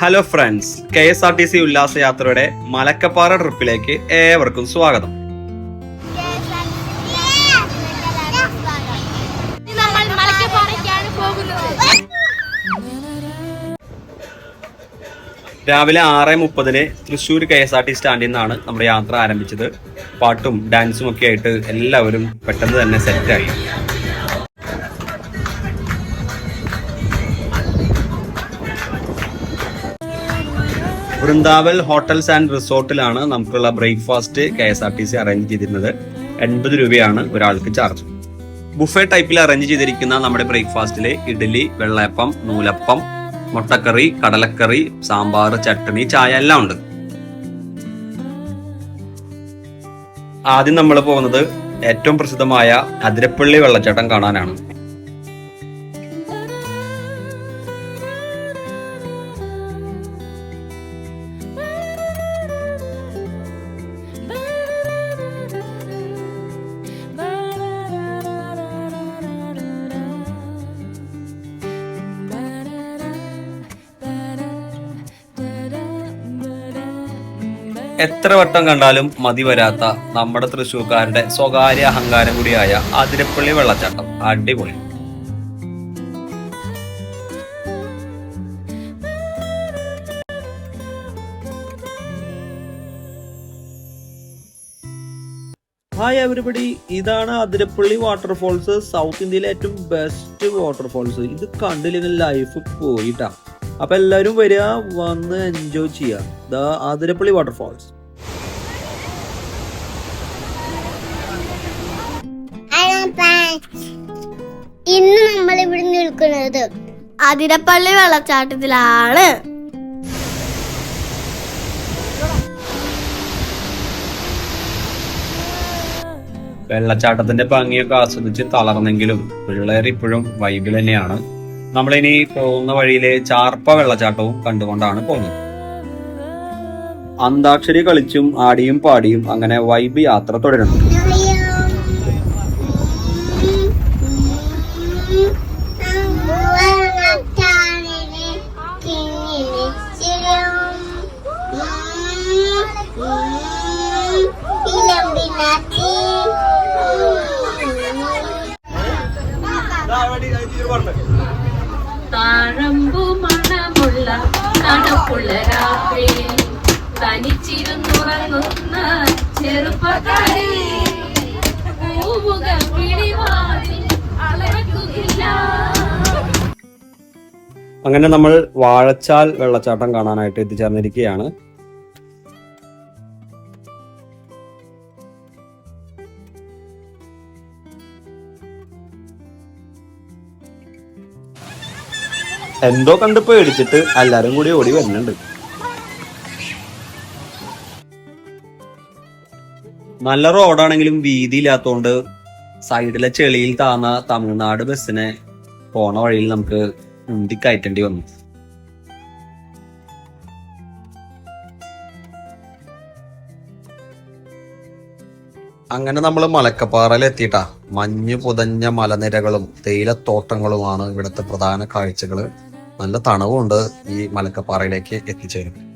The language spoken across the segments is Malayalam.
Hello friends K S R T C ഉല്ലാസയാത്രയുടെ Malakkappara ട്രിപ്പിലേക്ക് ഏവർക്കും സ്വാഗതം. രാവിലെ ആറ് മുപ്പതിന് Thrissur K S R T സ്റ്റാൻഡിൽ നിന്നാണ് നമ്മുടെ യാത്ര ആരംഭിച്ചത്. പാട്ടും ഡാൻസും ഒക്കെ ആയിട്ട് എല്ലാവരും പെട്ടെന്ന് തന്നെ സെറ്റായി വൃന്ദാവൽ ഹോട്ടൽസ് ആൻഡ് റിസോർട്ടിലാണ് നമുക്കുള്ള breakfast K S R T C arrange ചെയ്തിരുന്നത്. എൺപത് രൂപയാണ് ഒരാൾക്ക് ചാർജ്. ബുഫേ ടൈപ്പിൽ അറേഞ്ച് ചെയ്തിരിക്കുന്ന നമ്മുടെ ബ്രേക്ക്ഫാസ്റ്റിലെ ഇഡ്ഡലി വെള്ളയപ്പം നൂലപ്പം മുട്ടക്കറി കടലക്കറി സാമ്പാർ ചട്ടണി ചായ എല്ലാം ഉണ്ട്. ആദ്യം നമ്മൾ പോകുന്നത് ഏറ്റവും പ്രസിദ്ധമായ അതിരപ്പള്ളി വെള്ളച്ചാട്ടം കാണാനാണ്. എത്ര വട്ടം കണ്ടാലും മതി വരാത്ത നമ്മുടെ തൃശ്ശൂർക്കാരുടെ സ്വകാര്യ അഹങ്കാരം കൂടിയായ അതിരപ്പള്ളി വെള്ളച്ചാട്ടം. അടിപൊളി. ഹായ് എവരിബഡി ഇതാണ് അതിരപ്പള്ളി വാട്ടർഫോൾസ് സൗത്ത് ഇന്ത്യയിലെ ഏറ്റവും ബെസ്റ്റ് വാട്ടർഫോൾസ് ഇത് കണ്ടില്ലെങ്കിൽ ലൈഫ് പോയിട്ടാ. അപ്പൊ എല്ലാവരും വരിക വന്ന് എൻജോയ് ചെയ്യാം ദ ആതിരപ്പള്ളി വാട്ടർഫോൾസ് ഇന്ന് നമ്മൾ ഇവിടെ നിൽക്കുന്നത് അതിരപ്പള്ളി വെള്ളച്ചാട്ടത്തിലാണ്. വെള്ളച്ചാട്ടത്തിന്റെ ഭംഗിയൊക്കെ ആസ്വദിച്ച് തളർന്നെങ്കിലും പിള്ളേർ ഇപ്പോഴും വൈബിൽ തന്നെയാണ്. നമ്മളിനി പോകുന്ന വഴിയിലെ ചാർപ്പ വെള്ളച്ചാട്ടവും കണ്ടുകൊണ്ടാണ് പോകുന്നത്. അന്താക്ഷരി കളിച്ചും ആടിയും പാടിയും അങ്ങനെ വൈബ് യാത്ര തുടരുന്നു. താഴമ്പു മണമുള്ള തണുപ്പുള്ള രാത്രി തനിച്ചിരുന്നുറങ്ങുന്ന ചെറുപ്പക്കാരി പൂവുകൾ പിടിവാതിൽ അളക്കുന്നില്ല അങ്ങനെ നമ്മൾ വാഴച്ചാൽ വെള്ളച്ചാട്ടം കാണാനായിട്ട് എത്തിച്ചേർന്നിരിക്കുകയാണ്. എന്തോ കണ്ട് പേടിച്ചിട്ട് എല്ലാരും കൂടി ഓടി വരുന്നുണ്ട്. നല്ല റോഡാണെങ്കിലും വീതി ഇല്ലാത്തോണ്ട് സൈഡിലെ ചെളിയിൽ താന്ന തമിഴ്നാട് ബസ്സിനെ പോണ വഴിയിൽ നമുക്ക് മുന്തി കയറ്റേണ്ടി വന്നു. അങ്ങനെ നമ്മൾ മലക്കപ്പാറയിൽ എത്തിയിട്ടാ. മഞ്ഞ് പുതഞ്ഞ മലനിരകളും തേയിലത്തോട്ടങ്ങളുമാണ് ഇവിടുത്തെ പ്രധാന കാഴ്ചകൾ. നല്ല തണവുണ്ട് ഈ മലക്കപ്പാറയിലേക്ക് എത്തിച്ചേരും.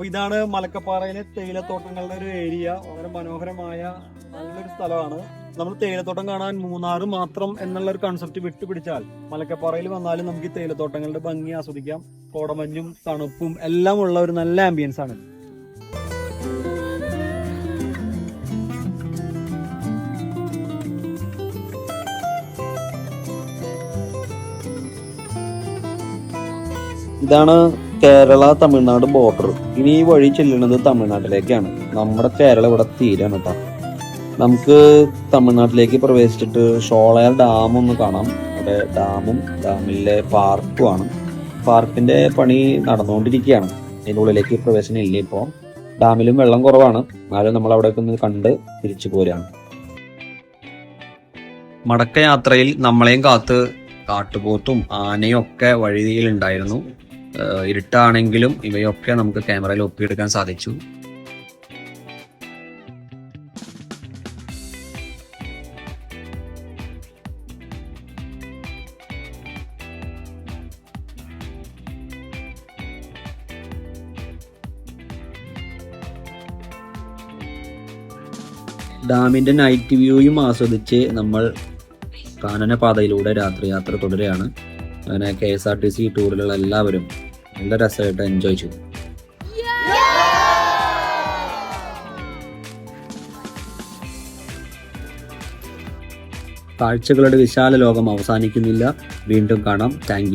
അപ്പൊ ഇതാണ് മലക്കപ്പാറയിലെ തേയിലത്തോട്ടങ്ങളുടെ ഒരു ഏരിയ. വളരെ മനോഹരമായ നല്ലൊരു സ്ഥലമാണ്. നമ്മൾ തേയിലത്തോട്ടം കാണാൻ മൂന്നാർ മാത്രം എന്നുള്ള ഒരു കൺസെപ്റ്റ് വിട്ടുപിടിച്ചാൽ മലക്കപ്പാറയിൽ വന്നാലും നമുക്ക് ഈ തേയിലത്തോട്ടങ്ങളുടെ ഭംഗി ആസ്വദിക്കാം. കോടമഞ്ഞും തണുപ്പും എല്ലാം ഉള്ള ഒരു നല്ല ആംബിയൻസ് ആണ്. ഇതാണ് കേരള തമിഴ്നാട് ബോർഡർ ഇനി ഈ വഴി ചെല്ലുന്നത് തമിഴ്നാട്ടിലേക്കാണ്. നമ്മുടെ കേരളം ഇവിടെ തീരാണ് കേട്ടോ. നമുക്ക് തമിഴ്നാട്ടിലേക്ക് പ്രവേശിച്ചിട്ട് ഷോളയർ ഡാം ഒന്ന് കാണാം. അവിടെ ഡാമും ഡാമിലെ പാർക്കുമാണ് പാർക്കിന്റെ പണി നടന്നുകൊണ്ടിരിക്കുകയാണ്. അതിന്റെ ഉള്ളിലേക്ക് പ്രവേശനം ഇല്ല ഇപ്പോൾ. ഡാമിലും വെള്ളം കുറവാണ്. എന്നാലും നമ്മൾ അവിടെയൊക്കെ ഒന്ന് കണ്ട് തിരിച്ചു പോരാണ് മടക്കയാത്രയിൽ നമ്മളെയും കാത്ത് കാട്ടുപോത്തും ആനയും ഒക്കെ വഴിയിൽ ഉണ്ടായിരുന്നു ഇരുട്ടാണെങ്കിലും ഇവയൊക്കെ നമുക്ക് ക്യാമറയിൽ ഒപ്പിയെടുക്കാൻ സാധിച്ചു. ഡാമിന്റെ നൈറ്റ് വ്യൂയും ആസ്വദിച്ച് നമ്മൾ കാനന പാതയിലൂടെ രാത്രി യാത്ര തുടരുകയാണ്. അങ്ങനെ K S R T C ടൂറിലുള്ള എല്ലാവരും നല്ല രസമായിട്ട് എൻജോയ് ചെയ്തു. കാഴ്ചകളുടെ വിശാല ലോകം അവസാനിക്കുന്നില്ല. വീണ്ടും കാണാം. താങ്ക്